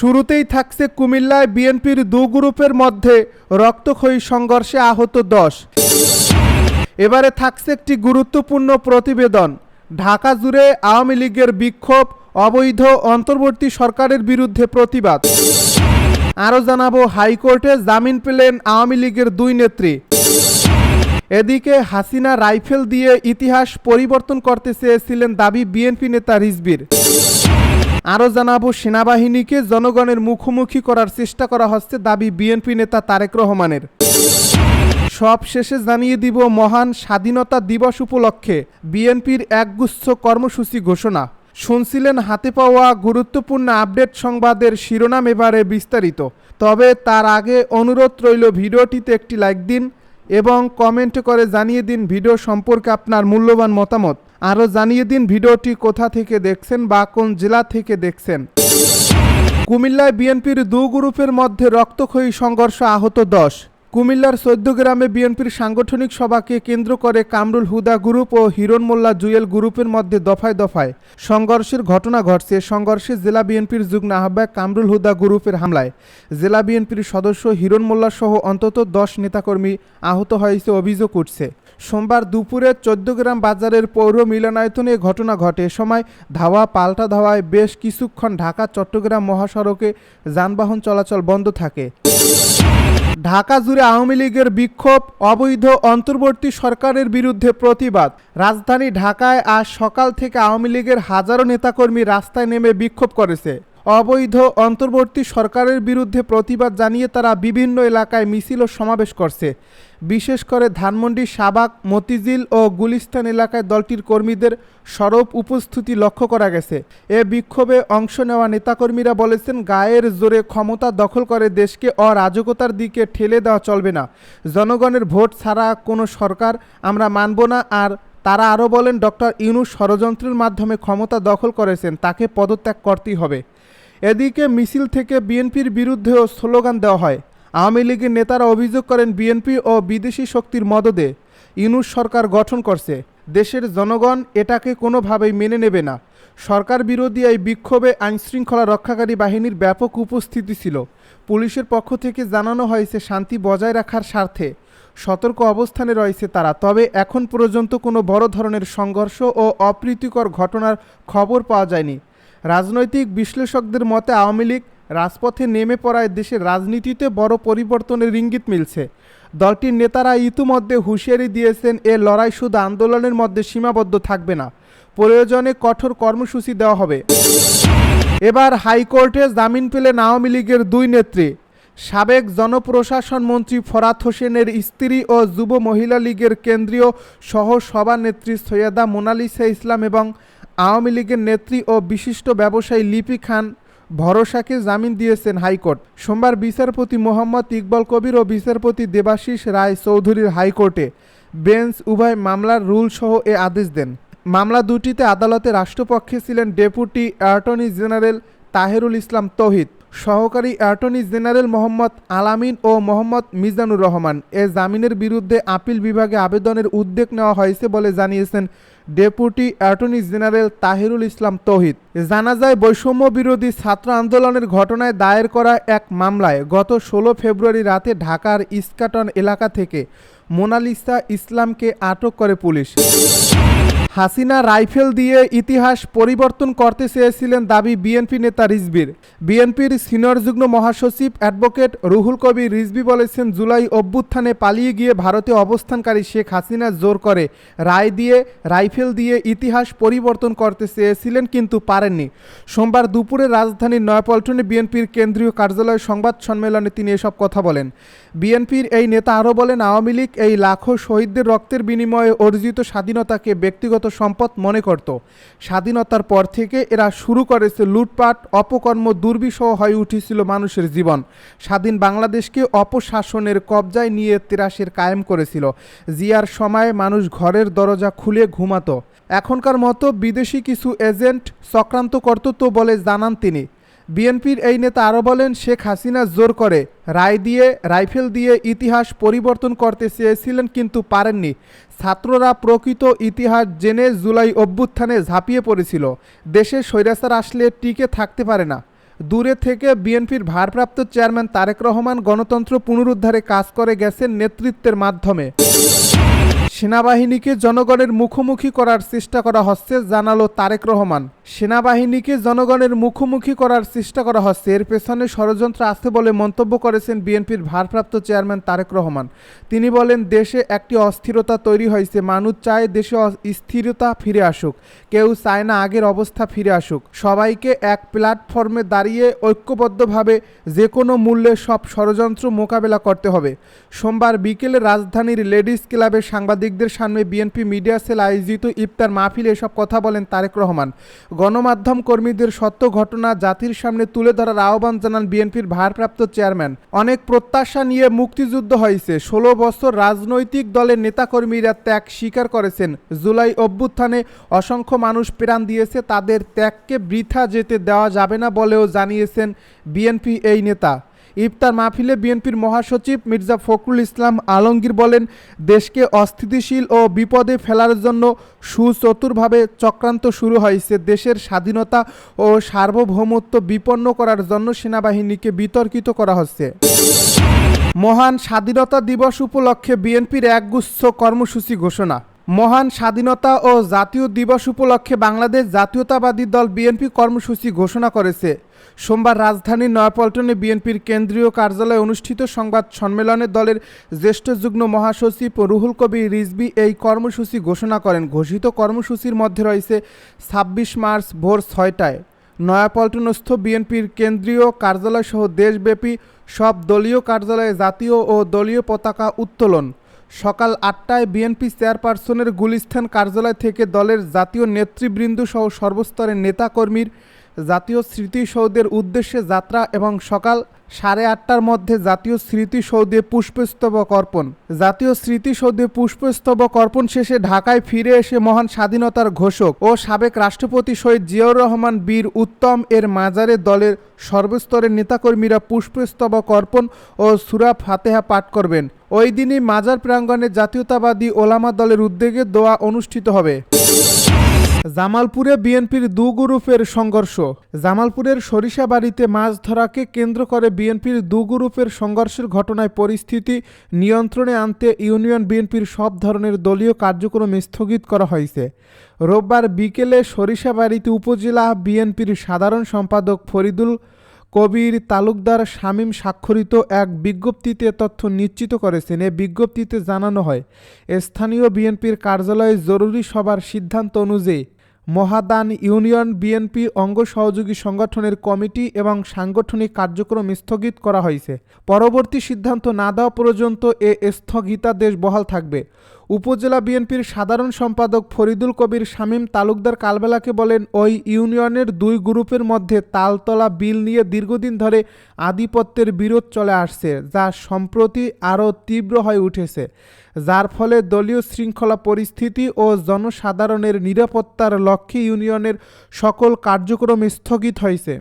শুরুতেই থাকছে কুমিল্লায় বিএনপির দু গ্রুপের মধ্যে রক্তক্ষয়ী সংঘর্ষে আহত দশ। এবারে থাকছে একটি গুরুত্বপূর্ণ প্রতিবেদন। ঢাকা জুড়ে আওয়ামী লীগের বিক্ষোভ, অবৈধ অন্তর্বর্তী সরকারের বিরুদ্ধে প্রতিবাদ। আরও জানাব, হাইকোর্টে জামিন পেলেন আওয়ামী লীগের দুই নেত্রী। এদিকে হাসিনা রাইফেল দিয়ে ইতিহাস পরিবর্তন করতে চেয়েছিলেন দাবি বিএনপি নেতা রিজবির। আরও জানাব, সেনাবাহিনীকে জনগণের মুখোমুখি করার চেষ্টা করা হচ্ছে দাবি বিএনপি নেতা তারেক রহমানের। সব শেষে জানিয়ে দিব, মহান স্বাধীনতা দিবস উপলক্ষে বিএনপির একগুচ্ছ কর্মসূচি ঘোষণা। শুনছিলেন হাতে পাওয়া গুরুত্বপূর্ণ আপডেট সংবাদের শিরোনাম এবারে বিস্তারিত। তবে তার আগে অনুরোধ রইল, ভিডিওটিতে একটি লাইক দিন এবং কমেন্ট করে জানিয়ে দিন, ভিডিও সম্পর্কে আপনার মূল্যবান মতামত। আরও জানিয়ে দিন ভিডিওটি কোথা থেকে দেখছেন বা কোন জেলা থেকে দেখছেন। কুমিল্লায় বিএনপির দু গ্রুপের মধ্যে রক্তক্ষয়ী সংঘর্ষ আহত দশ। কুমিল্লার গ্রামে বিএনপির সাংগঠনিক সভাকে কেন্দ্র করে কামরুল হুদা গ্রুপ ও হিরণ মোল্লা জুয়েল গ্রুপের মধ্যে দফায় দফায় সংঘর্ষের ঘটনা ঘটছে। সংঘর্ষে জেলা বিএনপির যুগ্ম আহ্বায়ক কামরুল হুদা গ্রুপের হামলায় জেলা বিএনপির সদস্য হিরণ মোল্লা সহ অন্তত দশ নেতাকর্মী আহত হয়েছে অভিযোগ উঠছে। সোমবার দুপুরে চোদ্দগ্রাম বাজারের পৌর মিলনায়তনে ঘটনা ঘটে। সময় ধাওয়া পাল্টা ধাওয়ায় বেশ কিছুক্ষণ ঢাকা চট্টগ্রাম মহাসড়কে যানবাহন চলাচল বন্ধ থাকে। ঢাকা জুড়ে আওয়ামী লীগের বিক্ষোভ, অবৈধ অন্তর্বর্তী সরকারের বিরুদ্ধে প্রতিবাদ। রাজধানী ঢাকায় আজ সকাল থেকে আওয়ামী লীগের হাজারো নেতাকর্মী রাস্তায় নেমে বিক্ষোভ করেছে। অবৈধ অন্তর্বর্তী সরকারের বিরুদ্ধে প্রতিবাদ জানিয়ে তারা বিভিন্ন এলাকায় মিছিল ও সমাবেশ করছে। বিশেষ করে ধানমন্ডি সাবাক মতিঝিল ও গুলিস্তান এলাকায় দলটির কর্মীদের সরব উপস্থিতি লক্ষ্য করা গেছে। এ বিক্ষোভে অংশ নেওয়া নেতাকর্মীরা বলেছেন, গায়ের জোরে ক্ষমতা দখল করে দেশকে অরাজকতার দিকে ঠেলে দেওয়া চলবে না। জনগণের ভোট ছাড়া কোনো সরকার আমরা মানব না। আর তারা আরও বলেন, ডক্টর ইউনুস ষড়যন্ত্রের মাধ্যমে ক্ষমতা দখল করেছেন, তাকে পদত্যাগ করতেই হবে। এদিকে মিছিল থেকে বিএনপির বিরুদ্ধেও স্লোগান দেওয়া হয়। আওয়ামী লীগের নেতারা অভিযোগ করেন, বিএনপি ও বিদেশি শক্তির মদদে ইউনুস সরকার গঠন করছে। দেশের জনগণ এটাকে কোনোভাবেই মেনে নেবে না। সরকার বিরোধী এই বিক্ষোভে আইনশৃঙ্খলা রক্ষাকারী বাহিনীর ব্যাপক উপস্থিতি ছিল। পুলিশের পক্ষ থেকে জানানো হয়েছে, শান্তি বজায় রাখার স্বার্থে সতর্ক অবস্থানে রয়েছে তারা। তবে এখন পর্যন্ত কোনো বড় ধরনের সংঘর্ষ ও অপ্রীতিকর ঘটনার খবর পাওয়া যায়নি। রাজনৈতিক বিশ্লেষকদের মতে আওয়ামী লীগ রাজপথে নেমে পড়ায় দেশের রাজনীতিতে বড় পরিবর্তনের ইঙ্গিত মিলছে। দলটির নেতারা ইতিমধ্যে হুঁশিয়ারি দিয়েছেন, এ লড়াই শুধু আন্দোলনের মধ্যে সীমাবদ্ধ থাকবে না, প্রয়োজনে কঠোর কর্মসূচি দেওয়া হবে। এবার হাইকোর্টে জামিন পেলেন আওয়ামী লীগের দুই নেত্রী। সাবেক জনপ্রশাসন মন্ত্রী ফরাত হোসেনের স্ত্রী ও যুব মহিলা লীগের কেন্দ্রীয় সহ সভানেত্রী সৈয়দা মোনালিসা ইসলাম এবং আওয়ামী লীগের নেত্রী ও বিশিষ্ট ব্যবসায়ী লিপি খান ভরসাকে জামিন দিয়েছেন হাইকোর্ট। সোমবার বিচারপতি মোহাম্মদ ইকবাল কবির ও বিচারপতি দেবাশিস রায় চৌধুরীর হাইকোর্টে বেঞ্চ উভয় মামলার রুল সহ এ আদেশ দেন। মামলা দুটিতে আদালতে রাষ্ট্রপক্ষে ছিলেন deputy attorney general Taherul Islam Tauhid. সহকারী অ্যাটর্নি জেনারেল মোহাম্মদ আলামিন ও মোহাম্মদ মিজানুর রহমান। এ জামিনের বিরুদ্ধে আপিল বিভাগে আবেদনের উদ্যোগ নেওয়া হয়েছে বলে জানিয়েছেন deputy attorney general Tahirul Islam Tauhid. জানা যায়, বৈষম্য বিরোধী ছাত্র আন্দোলনের ঘটনায় দায়ের করা এক মামলায় গত ষোলো ফেব্রুয়ারি রাতে ঢাকার ইস্কাটন এলাকা থেকে মোনালিসা ইসলামকে আটক করে পুলিশ। হাসিনা রাইফেল দিয়ে ইতিহাস পরিবর্তন করতে চেয়েছিলেন দাবি বিএনপি নেতা রিজবির বিএনপির সিনিয়র যুগ্ম মহাসচিব অ্যাডভোকেট রুহুল কবির রিজবি বলেছেন, জুলাই অভ্যুত্থানে পালিয়ে গিয়ে ভারতে অবস্থানকারী শেখ হাসিনা জোর করে রায় দিয়ে, রাইফেল দিয়ে ইতিহাস পরিবর্তন করতে চেয়েছিলেন কিন্তু পারেননি। সোমবার দুপুরে রাজধানীর নয়াপল্টনে বিএনপির কেন্দ্রীয় কার্যালয় সংবাদ সম্মেলনে তিনি এসব কথা বলেন। বিএনপির এই নেতা আরও বলেন, আওয়ামী লীগ এই লাখো শহীদদের রক্তের বিনিময়ে অর্জিত স্বাধীনতাকে ব্যক্তিগত সম্পদ মনে করত। স্বাধীনতার পর থেকে এরা শুরু করেছে লুটপাট, অপকর্ম, দুর্বিষহ হয়ে উঠেছিল মানুষের জীবন। স্বাধীন বাংলাদেশকে অপশাসনের কবজায় নিয়ে তিরাশের কায়েম করেছিল। জিয়ার সময় মানুষ ঘরের দরজা খুলে ঘুমাতো। এখনকার মতো বিদেশি কিছু এজেন্ট চক্রান্ত করত তো বলে জানান তিনি। বিএনপির এই নেতা আরও বলেন, শেখ হাসিনা জোর করে রায় দিয়ে, রাইফেল দিয়ে ইতিহাস পরিবর্তন করতে চেয়েছিলেন কিন্তু পারেননি। ছাত্ররা প্রকৃত ইতিহাস জেনে জুলাই অভ্যুত্থানে ঝাঁপিয়ে পড়েছিল। দেশে স্বৈরাচার আসলে টিকে থাকতে পারে না। দূরে থেকে বিএনপির ভারপ্রাপ্ত চেয়ারম্যান তারেক রহমান গণতন্ত্র পুনরুদ্ধারে কাজ করে গেছেন নেতৃত্বের মাধ্যমে। সেনাবাহিনীকে জনগণের মুখোমুখি করার চেষ্টা করা হচ্ছে, জানালো তারেক রহমান। সেনাবাহিনীকে জনগণের মুখোমুখি করার চেষ্টা করা হচ্ছে, এর পেছনে ষড়যন্ত্র আছে বলে মন্তব্য করেছেন বিএনপির ভারপ্রাপ্ত চেয়ারম্যান তারেক রহমান। তিনি বলেন, দেশে একটি অস্থিরতা তৈরি হয়েছে, মানুষ চায় দেশে স্থিরতা ফিরে আসুক, কেউ চায় না আগের অবস্থা ফিরে আসুক। সবাইকে এক প্ল্যাটফর্মে দাঁড়িয়ে ঐক্যবদ্ধভাবে যে কোনো মূল্যে সব ষড়যন্ত্র মোকাবেলা করতে হবে। সোমবার বিকেলে রাজধানীর লেডিস ক্লাবে সাংবাদিকদের সামনে বিএনপি মিডিয়া সেল আয়োজিত ইফতার মাহফিলে এসব কথা বলেন তারেক রহমান। গণমাধ্যম কর্মীদের সত্য ঘটনা জাতির সামনে তুলে ধরার আহ্বান জানান বিএনপির ভারপ্রাপ্ত চেয়ারম্যান। অনেক প্রত্যাশা নিয়ে মুক্তিযুদ্ধ হয়েছে। ষোলো বছর রাজনৈতিক দলের নেতাকর্মীরা ত্যাগ স্বীকার করেছেন। জুলাই অভ্যুত্থানে অসংখ্য মানুষ প্রাণ দিয়েছে। তাদের ত্যাগকে বৃথা যেতে দেওয়া যাবে না বলেও জানিয়েছেন বিএনপি এই নেতা। ইফতার মাহফিলে বিএনপির মহাসচিব মির্জা ফখরুল ইসলাম আলমগীর বলেন, দেশকে অস্থিতিশীল ও বিপদে ফেলার জন্য সুচতুরভাবে চক্রান্ত শুরু হয়েছে। দেশের স্বাধীনতা ও সার্বভৌমত্ব বিপন্ন করার জন্য সেনাবাহিনীকে বিতর্কিত করা হচ্ছে। মহান স্বাধীনতা দিবস উপলক্ষে বিএনপির একগুচ্ছ কর্মসূচি ঘোষণা। মহান স্বাধীনতা ও জাতীয় দিবস উপলক্ষে বাংলাদেশ জাতীয়তাবাদী দল বিএনপি কর্মসূচি ঘোষণা করেছে। সোমবার রাজধানীর নয়াপল্টনে বিএনপির কেন্দ্রীয় কার্যালয়ে অনুষ্ঠিত সংবাদ সম্মেলনে দলের জ্যেষ্ঠ যুগ্ম মহাসচিব রুহুল কবির রিজবি এই কর্মসূচি ঘোষণা করেন। ঘোষিত কর্মসূচির মধ্যে রয়েছে ছাব্বিশ মার্চ ভোর ছয়টায়। নয়াপল্টনস্থ বিএনপির কেন্দ্রীয় কার্যালয়সহ দেশব্যাপী সব দলীয় কার্যালয়ে জাতীয় ও দলীয় পতাকা উত্তোলন। সকাল আটটায় বিএনপি চেয়ারপারসনের গুলিস্থান কার্যালয় থেকে দলের জাতীয় নেতৃবৃন্দ সহ সর্বস্তরের নেতাকর্মীর জাতীয় স্মৃতিসৌধের উদ্দেশ্যে যাত্রা এবং সকাল সাড়ে আটটার মধ্যে জাতীয় স্মৃতিসৌধে পুষ্পস্তবক অর্পণ। জাতীয় স্মৃতিসৌধে পুষ্পস্তবক অর্পণ শেষে ঢাকায় ফিরে এসে মহান স্বাধীনতার ঘোষক ও সাবেক রাষ্ট্রপতি শহীদ জিয়াউর রহমান বীর উত্তম এর মাজারে দলের সর্বস্তরের নেতাকর্মীরা পুষ্পস্তবক অর্পণ ও সুরা ফাতেহা পাঠ করবেন। ওই দিনই মাজার প্রাঙ্গণে জাতীয়তাবাদী ওলামা দলের উদ্যোগে দোয়া অনুষ্ঠিত হবে। জামালপুরে বিএনপির দু গ্রুপের সংঘর্ষ। জামালপুরের সরিষাবাড়িতে মাছ ধরাকে কেন্দ্র করে বিএনপির দু গ্রুপের সংঘর্ষের ঘটনায় পরিস্থিতি নিয়ন্ত্রণে আনতে ইউনিয়ন বিএনপির সব ধরনের দলীয় কার্যক্রম স্থগিত করা হয়েছে। রোববার বিকেলে সরিষাবাড়িতে উপজেলা বিএনপির সাধারণ সম্পাদক ফরিদুল কবির তালুকদার শামীম স্বাক্ষরিত এক বিজ্ঞপ্তিতে তথ্য নিশ্চিত করেছেন। এ বিজ্ঞপ্তিতে জানানো হয়, স্থানীয় বিএনপির কার্যালয়ে জরুরি সভার সিদ্ধান্ত অনুযায়ী মহাদান ইউনিয়ন বিএনপি অঙ্গ সহযোগী সংগঠনের কমিটি এবং সাংগঠনিক কার্যক্রম স্থগিত করা হয়েছে। পরবর্তী সিদ্ধান্ত না দেওয়া পর্যন্ত এ স্থগিতাদেশ বহাল থাকবে। উপজেলা বিএনপির সাধারণ সম্পাদক ফরিদুল কবির শামীম তালুকদার কালবেলাকে বলেন, ওই ইউনিয়নের দুই গ্রুপের মধ্যে তালতলা বিল নিয়ে দীর্ঘদিন ধরে আধিপত্যের বিরোধ চলে আসছে, যা সম্প্রতি আরও তীব্র হয়ে উঠেছে। যার ফলে দলীয় শৃঙ্খলা পরিস্থিতি ও জনসাধারণের নিরাপত্তার লক্ষ্যে ইউনিয়নের সকল কার্যক্রম স্থগিত হয়েছে।